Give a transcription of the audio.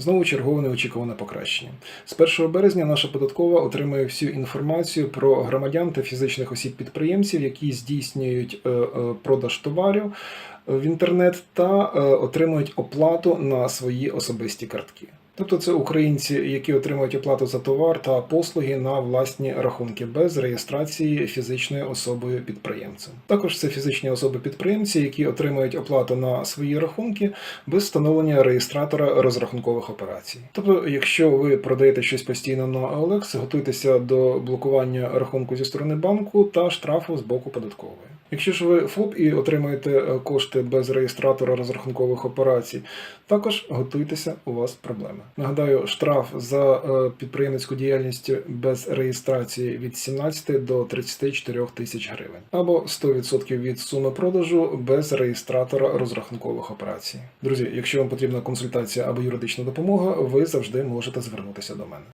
Знову чергове неочікуване покращення. З 1 березня наша податкова отримує всю інформацію про громадян та фізичних осіб-підприємців, які здійснюють е, е, продаж товарів е, в інтернет та отримують оплату на свої особисті картки. Тобто це українці, які отримують оплату за товар та послуги на власні рахунки без реєстрації фізичною особою підприємцем. Також це фізичні особи-підприємці, які отримують оплату на свої рахунки без встановлення реєстратора розрахункових операцій. Тобто, якщо ви продаєте щось постійно на OLX, готуйтеся до блокування рахунку зі сторони банку та штрафу з боку податкової. Якщо ж ви ФОП і отримуєте е, кошти без реєстратора розрахункових операцій, також готуйтеся, у вас проблеми. Нагадаю, штраф за е, підприємницьку діяльність без реєстрації від 17 до 34 тисяч гривень, або 100% від суми продажу без реєстратора розрахункових операцій. Друзі, якщо вам потрібна консультація або юридична допомога, ви завжди можете звернутися до мене.